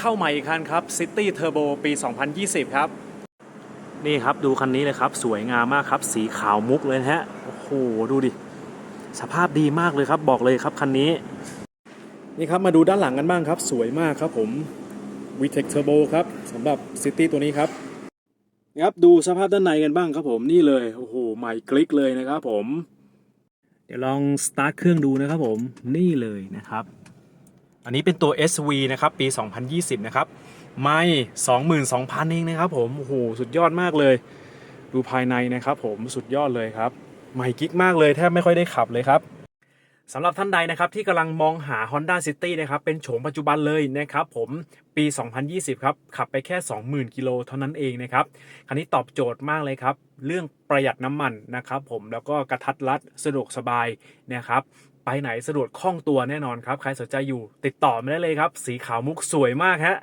เข้าใหม่อีกคันครับ City Turbo ปี 2020 ครับ นี่ครับดูคันนี้เลยครับ สวยงามมากครับ สีขาวมุกเลยนะฮะ โอ้โห ดูดิ สภาพดีมากเลยครับ บอกเลยครับคันนี้ นี่ครับมาดูด้านหลังกันบ้างครับ สวยมากครับผม VTEC Turbo ครับสำหรับ City ตัวนี้ครับนะครับดูสภาพด้านในกันบ้างครับผมนี่เลยโอ้โหใหม่กลิกเลยนะครับผม เดี๋ยวลองสตาร์ทเครื่องดูนะครับผมนี่เลยนะครับ อันนี้เป็นตัว SV นะครับ ปี 2020 นะครับ ไม่ 22,000 เองนะครับผม โอ้โห สุดยอดมากเลย ดูภายในนะครับผม สุดยอดเลยครับ ใหม่กิ๊กมากเลย แทบไม่ค่อยได้ขับเลยครับสำหรับท่านใดนะครับที่กำลังมองหา Honda City นะครับเป็นโฉมปัจจุบันเลยนะครับผมปี 2020 ครับ ขับไปแค่ 20,000 กิโลเท่านั้นเองนะครับ คันนี้ตอบโจทย์มากเลยครับ เรื่องประหยัดน้ำมันนะครับผมแล้วก็กระทัดรัดสะดวกสบายนะครับ ไปไหนสะดวกคล่องตัวแน่นอนครับ ใครสนใจอยู่ ติดต่อมาได้เลยครับ สีขาวมุกสวยมากฮะ